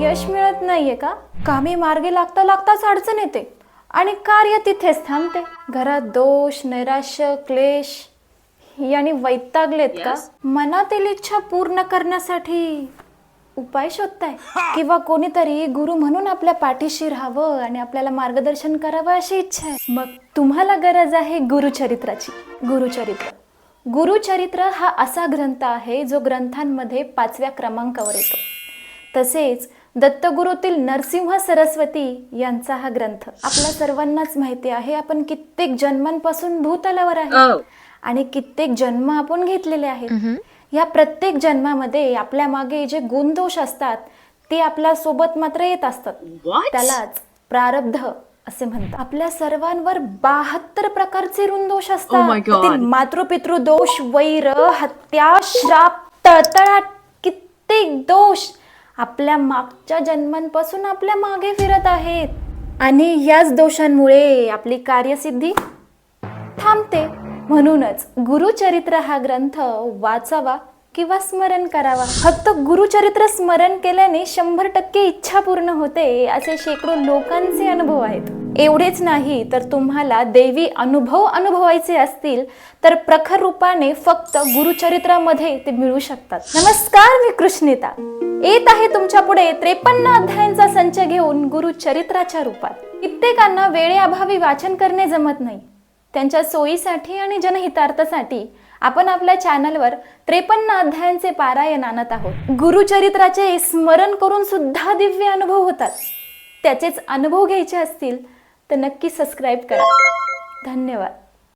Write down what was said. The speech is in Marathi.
यश मिळत नाहीये का? कामे मार्गे लागता लागताच अडचण येते. आणि कार्य तिथेच थांबते. घरात दोष नैराश्य क्लेश याने वैतागलेत का? मनातील इच्छा पूर्ण करण्यासाठी उपाय शोधताय. किंवा कोणीतरी गुरु म्हणून आपल्या पाठीशी राहावं आणि आपल्याला मार्गदर्शन करावं अशी इच्छा आहे. मग तुम्हाला गरज आहे गुरुचरित्राची. गुरुचरित्र. गुरुचरित्र हा असा ग्रंथ आहे जो ग्रंथांमध्ये पाचव्या क्रमांकावर येतो. तसेच दत्तगुरूतील नरसिंह सरस्वती यांचा हा ग्रंथ. आपल्या सर्वांनाच माहिती आहे आपण कित्येक जन्मांपासून भूतलावर आहे आणि कित्येक जन्म आपण घेतलेले आहेत. या प्रत्येक जन्मामध्ये आपल्या मागे जे गुणदोष असतात ते आपल्यासोबत मात्र येत असतात. त्यालाच प्रारब्ध असे म्हणतात. आपल्या सर्वांवर बहात्तर प्रकारचे ऋणदोष Oh असतात. त्यातील मातृपितृ दोष वैर हत्या श्राप तळतळाट कित्येक दोष आपल्या मागच्या जन्मांपासून आपल्या मागे फिरत आहेत. आणि याच दोषांमुळे आपली कार्यसिद्धी थांबते. म्हणूनच गुरुचरित्र हा ग्रंथ वाचावा किंवा स्मरण करावा. फक्त गुरुचरित्र स्मरण केल्याने शंभर टक्के इच्छा पूर्ण होते असे शेकडो लोकांचे अनुभव आहेत. एवढेच नाही तर तुम्हाला देवी अनुभव अनुभवायचे असतील तर प्रखर रूपाने फक्त गुरुचरित्रामध्ये ते मिळू शकतात. नमस्कार मी कृष्णिता. येत आहे तुमच्यापुढे त्रेपन्न अध्यायांचा संच घेऊन गुरु चरित्राच्या रूपात. कित्येकांना वेळेअभावी वाचन करणे जमत नाही. त्यांच्या सोयीसाठी आणि जनहितार्थासाठी आपण आपल्या चॅनलवर त्रेपन्न अध्यायांचे पारायण आणत आहोत. गुरुचरित्राचे स्मरण करून सुद्धा दिव्य अनुभव होतात. त्याचेच अनुभव घ्यायचे असतील तर नक्की सबस्क्राईब करा. धन्यवाद.